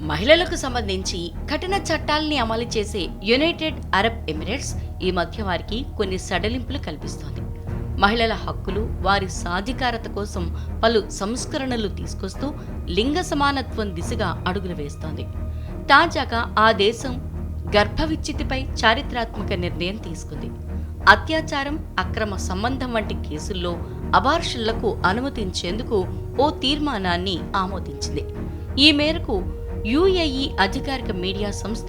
మహిళలకు సంబంధించి కఠిన చట్టాల్ని అమలు చేసే యునైటెడ్ అరబ్ ఎమిరేట్స్ ఈ మధ్య వారికి కొన్ని సడలింపులు కల్పిస్తోంది. మహిళల హక్కులు వారి సాధికారత కోసం పలు సంస్కరణలు తీసుకొస్తూ లింగ సమానత్వం దిశగా అడుగులు వేస్తోంది. తాజాగా ఆ దేశం గర్భవిచ్ఛితిపై చారిత్రాత్మక నిర్ణయం తీసుకుంది. అత్యాచారం అక్రమ సంబంధం వంటి కేసుల్లో అబార్షన్లకు అనుమతించేందుకు ఓ తీర్మానాన్ని ఆమోదించింది. ఈ మేరకు యుఏఈ అధికారిక మీడియా సంస్థ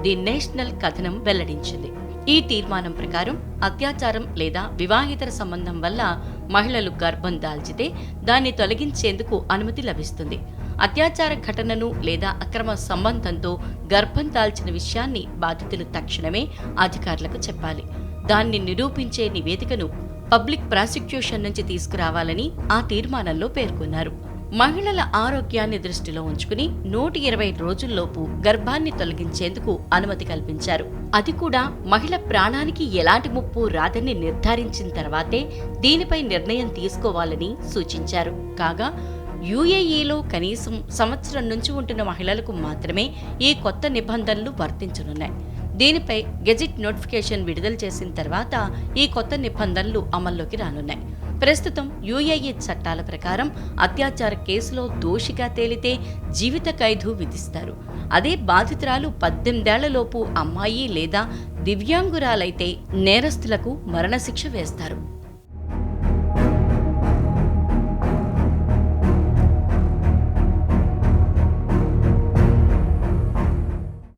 ది నేషనల్ కథనం వెల్లడించింది. ఈ తీర్మానం ప్రకారం అత్యాచారం లేదా వివాహితర సంబంధం వల్ల మహిళలు గర్భం దాల్చితే దాన్ని తొలగించేందుకు అనుమతి లభిస్తుంది. అత్యాచార ఘటనను లేదా అక్రమ సంబంధంతో గర్భం దాల్చిన విషయాన్ని బాధితులు తక్షణమే అధికారులకు చెప్పాలి. దాన్ని నిరూపించే నివేదికను పబ్లిక్ ప్రాసిక్యూషన్ నుంచి తీసుకురావాలని ఆ తీర్మానంలో పేర్కొన్నారు. మహిళల ఆరోగ్యాన్ని దృష్టిలో ఉంచుకుని నూట ఇరవై రోజుల్లోపు గర్భాన్ని తొలగించేందుకు అనుమతి కల్పించారు. అది కూడా మహిళ ప్రాణానికి ఎలాంటి ముప్పు రాదని నిర్ధారించిన తర్వాతే దీనిపై నిర్ణయం తీసుకోవాలని సూచించారు. కాగా యుఏఈలో కనీసం సంవత్సరం నుంచి ఉంటున్న మహిళలకు మాత్రమే ఈ కొత్త నిబంధనలు వర్తించనున్నాయి. దీనిపై గెజిట్ నోటిఫికేషన్ విడుదల చేసిన తర్వాత ఈ కొత్త నిబంధనలు అమల్లోకి రానున్నాయి. ప్రస్తుతం యుఏఈ చట్టాల ప్రకారం అత్యాచార కేసులో దోషిగా తేలితే జీవిత ఖైదు విధిస్తారు. అదే బాధితురాలు పద్దెనిమిదేళ్ళలోపు అమ్మాయి లేదా దివ్యాంగురాలైతే నేరస్తులకు మరణశిక్ష వేస్తారు.